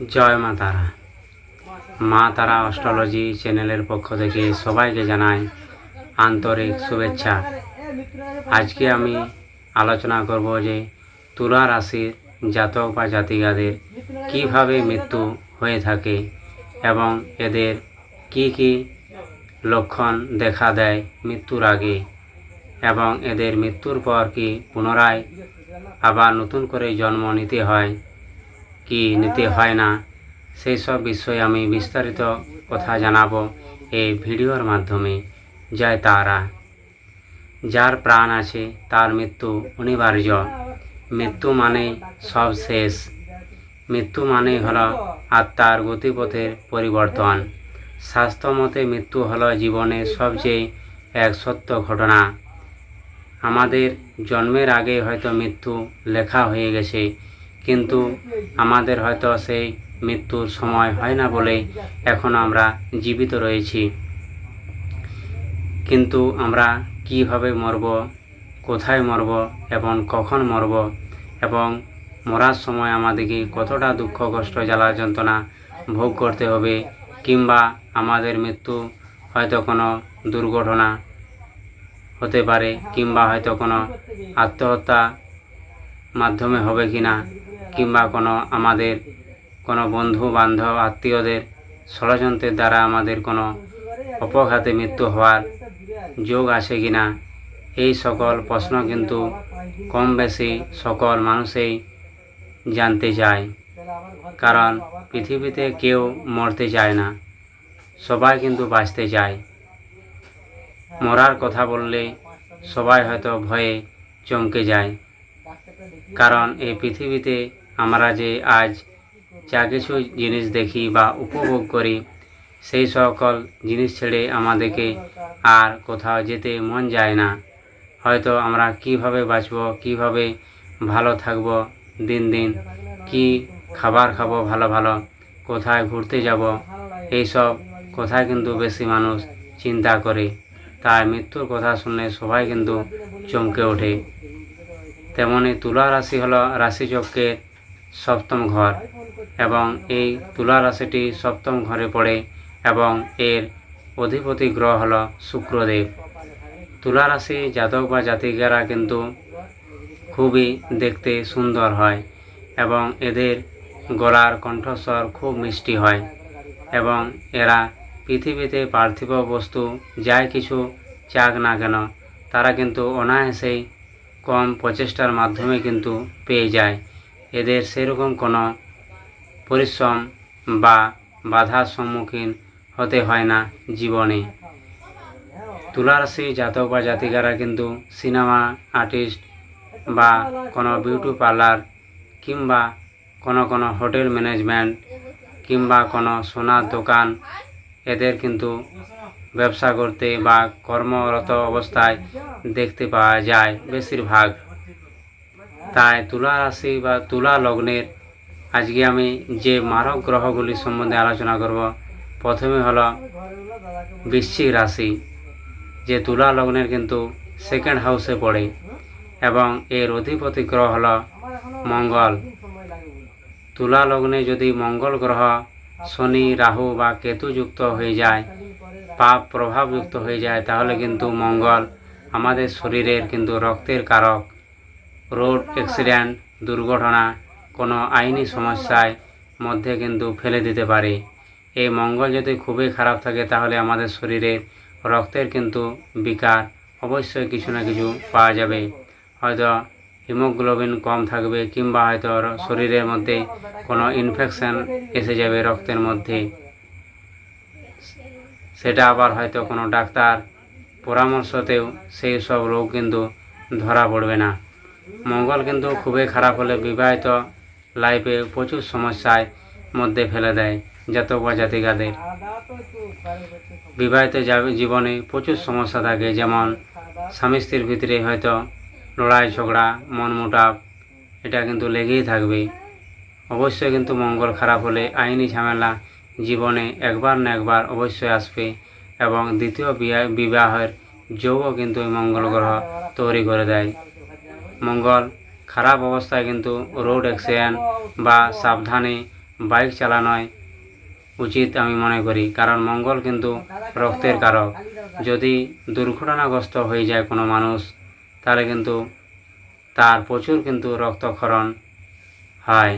জয় মা তারা। মা তারা অস্ট্রোলজি চ্যানেলের পক্ষ থেকে সবাইকে জানাই আন্তরিক শুভেচ্ছা। আজকে আমি আলোচনা করব যে তুলা রাশির জাতক বা জাতিকাদের কীভাবে মৃত্যু হয়ে থাকে এবং এদের কি কি লক্ষণ দেখা দেয় মৃত্যুর আগে এবং এদের মৃত্যুর পর কি পুনরায় আবার নতুন করে জন্ম নিতে হয় কি নিতে হয় না, সেই সব বিষয়ে আমি বিস্তারিত কথা জানাব এই ভিডিওর মাধ্যমে। জয় তারা। যার প্রাণ আছে তার মৃত্যু অনিবার্য। মৃত্যু মানে সব শেষ। মৃত্যু মানে হলো আত্মার গতিপথের পরিবর্তন। স্বাস্থ্যমতে মৃত্যু হল জীবনের সবচেয়ে এক সত্য ঘটনা। আমাদের জন্মের আগে হয়তো মৃত্যু লেখা হয়ে গেছে। কিন্তু আমাদের হয়তো সেই মৃত্যুর সময় হয় না বলে এখন আমরা জীবিত রয়েছি। কিন্তু আমরা কীভাবে মরব, কোথায় মরব এবং কখন মরব এবং মরার সময় আমাদেরকে কতটা দুঃখ, কষ্ট, জ্বালা, যন্ত্রণা ভোগ করতে হবে কিংবা আমাদের মৃত্যু হয়তো কোনো দুর্ঘটনা হতে পারে কিংবা হয়তো কোনো আত্মহত্যা মাধ্যমে হবে কি না কিংবা কোনো আমাদের কোনো বন্ধু, বান্ধব, আত্মীয়দের, ষড়যন্ত্রের দ্বারা আমাদের কোনো অপঘাতে মৃত্যু হওয়ার যোগ আছে কি না? এই সকল প্রশ্ন কিন্তু কম বেশি সকল মানুষই জানতে চায়। কারণ পৃথিবীতে কেউ মরতে চায় না, সবাই কিন্তু বাঁচতে চায়। মরার কথা বললে সবাই হয়তো ভয়ে চমকে যায়। কারণ এই পৃথিবীতে আমরা যে আজ যা কিছু জিনিস দেখি বা উপভোগ করি, সেই সকল জিনিস ছেড়ে আমাদেরকে আর কোথাও যেতে মন যায় না। হয়তো আমরা কীভাবে বাঁচব, কীভাবে ভালো থাকব, দিন দিন কি খাবার খাব ভালো ভালো, কোথায় ঘুরতে যাব এইসব কোথায় কিন্তু বেশি মানুষ চিন্তা করে। তাই মৃত্যুর কথা শুনলে সবাই কিন্তু চমকে ওঠে। তেমনি তুলা রাশি হলো রাশিচক্রের সপ্তম ঘর এবং এই তুলা রাশিটি সপ্তম ঘরে পড়ে এবং এর অধিপতি গ্রহ হলো শুক্রদেব। তুলা রাশি জাতক বা জাতিকারা কিন্তু খুবই দেখতে সুন্দর হয় এবং এদের গলার কণ্ঠস্বর খুব মিষ্টি হয় এবং এরা পৃথিবীতে পার্থিব বস্তু যাই কিছু চাক না কেন, তারা কিন্তু অনায়াসেই কম প্রচেষ্টার মাধ্যমে কিন্তু পেয়ে যায়। এদের সেরকম কোনো পরিশ্রম বা বাধার সম্মুখীন হতে হয় না জীবনে। তুলারাশি জাতক বা জাতিকারা কিন্তু সিনেমা, আর্টিস্ট বা কোনো বিউটি পার্লার কিংবা কোনো কোনো হোটেল ম্যানেজমেন্ট কিংবা কোনো সোনার দোকান, এদের কিন্তু ব্যবসা করতে বা কর্মরত অবস্থায় দেখতে পাওয়া যায় বেশিরভাগ। তাই তুলা রাশি বা তুলা লগ্নের আজকে আমি যে মারক গ্রহগুলি সম্বন্ধে আলোচনা করব, প্রথমে হলো বৃশ্চিক রাশি, যে তুলা লগ্নের কিন্তু সেকেন্ড হাউসে পড়ে এবং এর অধিপতি গ্রহ হল মঙ্গল। তুলা লগ্নে যদি মঙ্গল গ্রহ শনি, রাহু বা কেতু যুক্ত হয়ে যায়, পাপ প্রভাবযুক্ত হয়ে যায়, তাহলে কিন্তু মঙ্গল আমাদের শরীরের কিন্তু রক্তের কারক। রোড অ্যাক্সিডেন্ট, দুর্ঘটনা, কোনো আইনি সমস্যায় মধ্যে কিন্তু ফেলে দিতে পারে। এই মঙ্গল যদি খুবই খারাপ থাকে, তাহলে আমাদের শরীরের রক্তের কিন্তু বিকার অবশ্যই কিছু না কিছু পাওয়া যাবে। হয়তো হিমোগ্লোবিন কম থাকবে, কিংবা হয়তো শরীরের মধ্যে কোনো ইনফেকশন এসে যাবে রক্তের মধ্যে। সেটা আবার হয়তো কোনো ডাক্তার পরামর্শতেও সেই সব রোগ কিন্তু ধরা পড়বে না। মঙ্গল কিন্তু খুবই খারাপ হলে বিবাহিত লাইফে প্রচুর সমস্যায় মধ্যে ফেলে দেয় জাতক বা জাতিকাদের বিবাহিত জীবনে প্রচুর সমস্যা থাকে, যেমন স্বামী স্ত্রীর ভিতরে হয়তো লড়াই, ঝগড়া মন মোটাপ এটা কিন্তু লেগেই থাকবে। অবশ্যই কিন্তু মঙ্গল খারাপ হলে আইনি ঝামেলা জীবনে একবার না একবার অবশ্যই আসবে এবং দ্বিতীয় বিবাহের যোগও কিন্তু মঙ্গল গ্রহ তৈরি করে দেয়। মঙ্গল। খারাপ অবস্থায় কিন্তু রোড অ্যাক্সিডেন্ট বা সাবধানে বাইক চালানোয় উচিত আমি মনে করি। কারণ মঙ্গল কিন্তু রক্তের কারক। যদি দুর্ঘটনাগ্রস্ত হয়ে যায় কোনো মানুষ, তাহলে কিন্তু তার প্রচুর কিন্তু রক্তক্ষরণ হয়।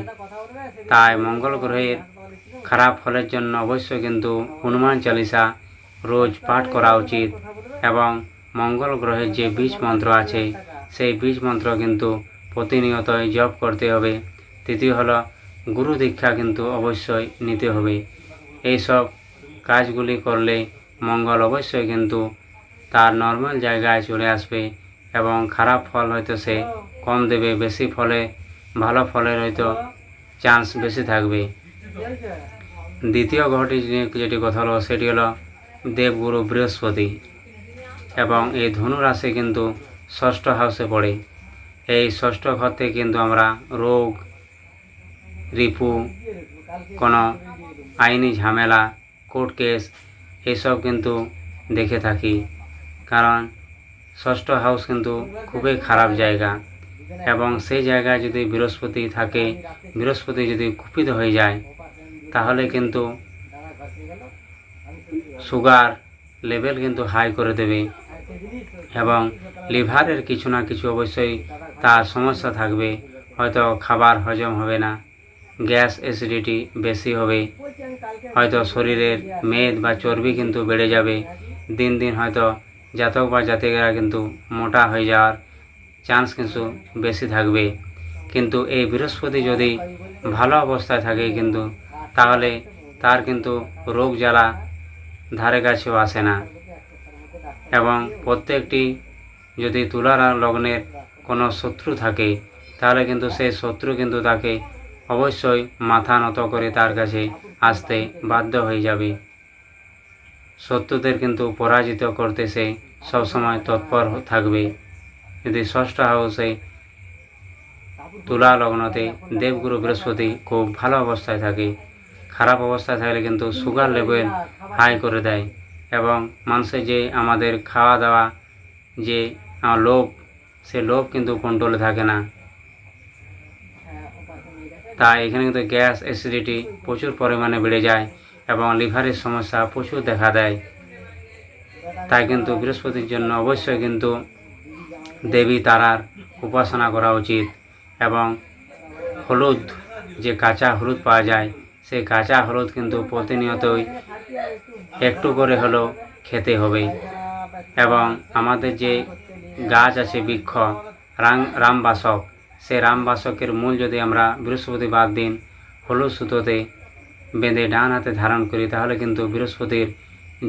তাই মঙ্গল গ্রহের খারাপ ফলের জন্য অবশ্যই কিন্তু হনুমান চালিসা রোজ পাঠ করা উচিত এবং মঙ্গল গ্রহের যে বীজ মন্ত্র আছে সেই বীজ মন্ত্র কিন্তু প্রতিনিয়তই জপ করতে হবে। তৃতীয় হলো, গুরু দীক্ষা কিন্তু অবশ্যই নিতে হবে। এইসব কাজগুলি করলে মঙ্গল অবশ্যই কিন্তু তার নর্মাল জায়গায় চলে আসবে এবং খারাপ ফল হয়তো সে কম দেবে, বেশি ফলে, ভালো ফলের হয়তো চান্স বেশি থাকবে। দ্বিতীয় নিয়ে যেটি কথা হলো, সেটি হলো দেবগুরু বৃহস্পতি এবং এই ধনু রাশি কিন্তু ষষ্ঠ হাউসে পড়ে। এই ষষ্ঠ ঘর থেকে কিন্তু আমরা রোগ, রিপু, কোনো আইনি ঝামেলা, কোর্ট কেস এসব কিন্তু দেখে থাকি। কারণ ষষ্ঠ হাউস কিন্তু খুবই খারাপ জায়গা এবং সেই জায়গায় যদি বৃহস্পতি থাকে, বৃহস্পতি যদি কুপিত হয়ে যায়, তাহলে কিন্তু সুগার লেভেল কিন্তু হাই করে দেবে। এবং লিভারের কিছু না কিছু অবশ্যই তার সমস্যা থাকবে। হয়তো খাবার হজম হবে না, গ্যাস অ্যাসিডিটি বেশি হবে, হয়তো শরীরের মেদ বা চর্বি কিন্তু বেড়ে যাবে। দিন দিন হয়তো জাতক বা জাতিকারা কিন্তু মোটা হয়ে যাওয়ার চান্স কিন্তু বেশি থাকবে। কিন্তু এই বৃহস্পতি যদি ভালো অবস্থায় থাকে কিন্তু, তাহলে তার কিন্তু রোগ জ্বালা ধারে কাছেও আসে না। এবং প্রত্যেকটি যদি তুলার লগ্নের কোনো শত্রু থাকে, তাহলে কিন্তু সেই শত্রু কিন্তু তাকে অবশ্যই মাথা নত করে তার কাছে আসতে বাধ্য হয়ে যাবে। শত্রুদের কিন্তু পরাজিত করতে সে সবসময় তৎপর থাকবে। যদি ষষ্ঠ হাউসে তুলা লগ্নতে দেবগুরু বৃহস্পতি খুব ভালো অবস্থায় থাকে, খারাপ অবস্থায় থাকলে কিন্তু সুগার লেভেল হাই করে দেয়। এবং মানুষের যে আমাদের খাওয়া দাওয়া যে লোভ, সে লোভ কিন্তু কন্ট্রোলে থাকে না। তাই এখানে কিন্তু গ্যাস অ্যাসিডিটি প্রচুর পরিমাণে বেড়ে যায় এবং লিভারের সমস্যা প্রচুর দেখা দেয়। তাই কিন্তু বৃহস্পতির জন্য অবশ্যই কিন্তু দেবী তারার উপাসনা করা উচিত এবং হলুদ, যে কাঁচা হলুদ পাওয়া যায়, সেই কাঁচা হলুদ কিন্তু প্রতিনিয়তই একটু করে হলেও খেতে হবে এবং আমাদের যে গাছ আছে বৃক্ষ রাম রামবাসক সেই রামবাসকের মূল যদি আমরা বৃহস্পতিবার দিন হলুদ সুতোতে বেঁধে ডান হাতে ধারণ করি, তাহলে কিন্তু বৃহস্পতির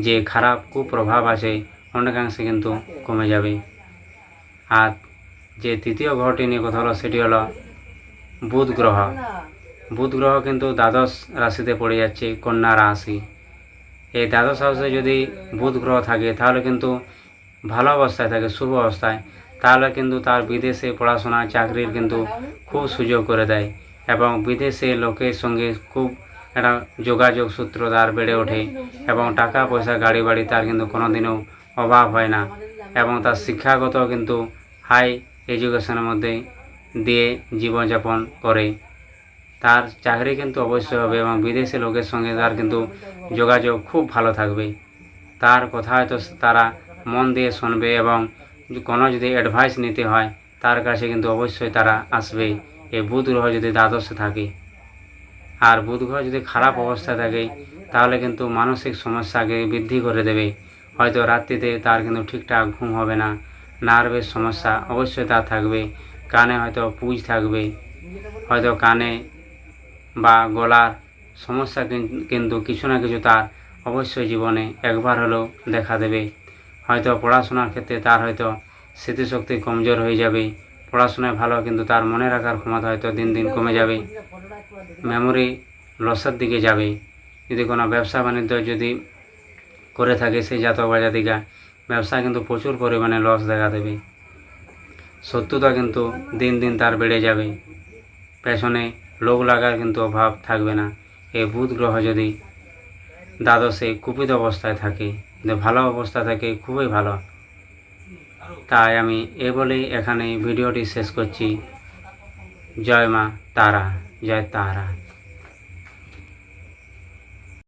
যে খারাপ কুপ্রভাব আছে, অনেকাংশে কিন্তু কমে যাবে। আর যে তৃতীয় গ্রহটি নিয়ে কথা হলো, সেটি হলো বুধ গ্রহ। বুধ গ্রহ কিন্তু দ্বাদশ রাশিতে পড়ে যাচ্ছে, কন্যা রাশি। এই দ্বাদশ হাউসে যদি বুধ গ্রহ থাকে, তাহলে কিন্তু ভালো অবস্থায় থাকে, শুভ অবস্থায়। তাহলে কিন্তু তার বিদেশে পড়াশোনা, চাকরির কিন্তু খুব সুযোগ করে দেয় এবং বিদেশে লোকের সঙ্গে খুব একটা যোগাযোগ সূত্র তার বেড়ে ওঠে এবং টাকা পয়সা, গাড়ি বাড়ি তার কিন্তু কোনোদিনও অভাব হয় না এবং তার শিক্ষাগত কিন্তু হাই এডুকেশনের মধ্যে দিয়ে জীবনযাপন করে। তার চাকরি কিন্তু অবশ্যই হবে এবং বিদেশি লোকের সঙ্গে তার কিন্তু যোগাযোগ খুব ভালো থাকবে। তার কথা হয়তো তারা মন দিয়ে শুনবে এবং কোনো যদি অ্যাডভাইস নিতে হয়, তার কাছে কিন্তু অবশ্যই তারা আসবে। এই বুধ গ্রহ যদি দ্বাদশে থাকে আর বুধ গ্রহ যদি খারাপ অবস্থায় থাকে, তাহলে কিন্তু মানসিক সমস্যাকে বৃদ্ধি করে দেবে। হয়তো রাত্রিতে তার কিন্তু ঠিকঠাক ঘুম হবে না, নার্ভের সমস্যা অবশ্যই তার থাকবে, কানে হয়তো পুজ থাকবে, হয়তো কানে বা গলার সমস্যা কিন্তু কিছু না কিছু তার অবশ্যই জীবনে একবার হলেও দেখা দেবে। হয়তো পড়াশোনার ক্ষেত্রে তার হয়তো স্মৃতিশক্তি কমজোর হয়ে যাবে। পড়াশোনায় ভালো, কিন্তু তার মনে রাখার ক্ষমতা হয়তো দিন দিন কমে যাবে। মেমোরি লসের দিকে যাবে। যদি কোনো ব্যবসা বাণিজ্য যদি করে থাকে সেই জাতক বা ব্যবসা কিন্তু প্রচুর পরিমাণে লস দেখা দেবে। শত্রুতা কিন্তু দিন দিন তার বেড়ে যাবে। পেছনে লোক লাগার কিন্তু অভাব থাকবে না। এই বুধ গ্রহ যদি দ্বাদশে কুপিত অবস্থায় থাকে কিন্তু ভালো অবস্থা থাকে, খুবই ভালো। তাই আমি এ বলেই এখানে ভিডিওটি শেষ করছি। জয় মা তারা, জয় তারা।